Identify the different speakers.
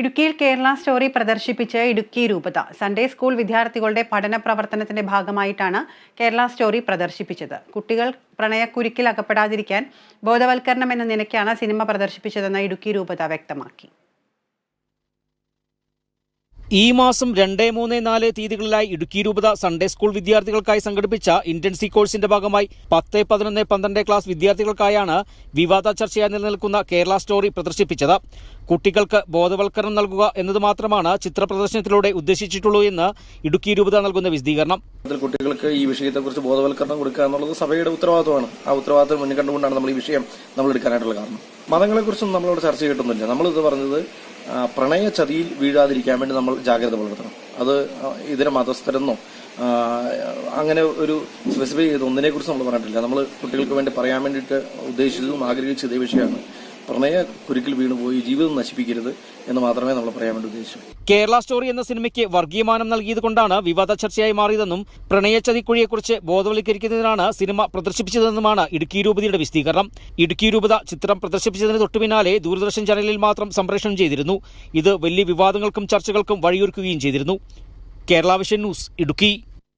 Speaker 1: ഇടുക്കിയിൽ കേരള സ്റ്റോറി പ്രദർശിപ്പിച്ച് ഇടുക്കി രൂപത. Sunday school വിദ്യാർത്ഥികളുടെ പഠന പ്രവർത്തനത്തിന്റെ ഭാഗമായിട്ടാണ് കേരള സ്റ്റോറി പ്രദർശിപ്പിച്ചത്. കുട്ടികൾ പ്രണയക്കുരുക്കിൽ അകപ്പെടാതിരിക്കാൻ ബോധവൽക്കരണം എന്ന നിലയ്ക്കാണ് സിനിമ പ്രദർശിപ്പിച്ചതെന്ന് ഇടുക്കി രൂപത വ്യക്തമാക്കി.
Speaker 2: ഈ മാസം രണ്ട് മൂന്ന് നാല് തീയതികളിലായി ഇടുക്കി രൂപത സൺഡേ സ്കൂൾ വിദ്യാർത്ഥികൾക്കായി സംഘടിപ്പിച്ച ഇന്റൻസി കോഴ്സിന്റെ ഭാഗമായി പത്ത് പതിനൊന്ന് പന്ത്രണ്ട് ക്ലാസ് വിദ്യാർത്ഥികൾക്കായാണ് വിവാദ ചർച്ചയായി നിലനിൽക്കുന്ന കേരള സ്റ്റോറി പ്രദർശിപ്പിച്ചത്. കുട്ടികൾക്ക് ബോധവൽക്കരണം നൽകുക എന്നത് മാത്രമാണ് ചിത്ര പ്രദർശനത്തിലൂടെ ഉദ്ദേശിച്ചിട്ടുള്ളൂ എന്ന് ഇടുക്കി രൂപത നൽകുന്ന വിശദീകരണം.
Speaker 3: കുട്ടികൾക്ക് ഈ വിഷയത്തെക്കുറിച്ച് ബോധവൽക്കരണം കൊടുക്കുക എന്നുള്ളത് സഭയുടെ ഉത്തരവാദിത്വമാണ്. ആ ഉത്തരവാദിത്വം മുന്നിൽ കണ്ടുകൊണ്ടാണ് നമ്മൾ ഈ വിഷയം നമ്മൾ എടുക്കാനായിട്ടുള്ള കാരണം. മതങ്ങളെക്കുറിച്ചും നമ്മളോട് ചർച്ച ചെയ്തിട്ടൊന്നുമില്ല. നമ്മളിത് പറഞ്ഞത് പ്രണയ ചതിയിൽ വീഴാതിരിക്കാൻ വേണ്ടി നമ്മൾ ജാഗ്രത പുലർത്തണം. അത് ഇതര മതസ്ഥരെന്നോ അങ്ങനെ ഒരു സ്പെസിഫൈ ചെയ്ത് ഒന്നിനെ കുറിച്ച് നമ്മൾ പറഞ്ഞിട്ടില്ല. നമ്മൾ കുട്ടികൾക്ക് വേണ്ടി പറയാൻ വേണ്ടിയിട്ട് ഉദ്ദേശിച്ചതും ആഗ്രഹിച്ചത് ഈ വിഷയമാണ്. പ്രണയ കുരുക്കിൽ വീണുപോയി ജീവിതം നശിപ്പിക്കരുത് എന്ന് മാത്രമേ നമ്മൾ പറയാൻ വേണ്ടി ഉദ്ദേശിച്ചു.
Speaker 2: കേരള സ്റ്റോറി എന്ന സിനിമയ്ക്ക് വർഗീയമാനം നൽകിയതുകൊണ്ടാണ് വിവാദ ചർച്ചയായി മാറിയതെന്നും പ്രണയച്ചതിക്കുഴിയെക്കുറിച്ച് ബോധവൽക്കരിക്കുന്നതിനാണ് സിനിമ പ്രദർശിപ്പിച്ചതെന്നുമാണ് ഇടുക്കി രൂപതയുടെ വിശദീകരണം. ഇടുക്കി രൂപത ചിത്രം പ്രദർശിപ്പിച്ചതിന് തൊട്ടുപിന്നാലെ ദൂരദർശൻ ചാനലിൽ മാത്രം സംപ്രേഷണം ചെയ്തിരുന്നു. ഇത് വലിയ വിവാദങ്ങൾക്കും ചർച്ചകൾക്കും വഴിയൊരുക്കുകയും ചെയ്തിരുന്നു. Kerala vision news Idukki.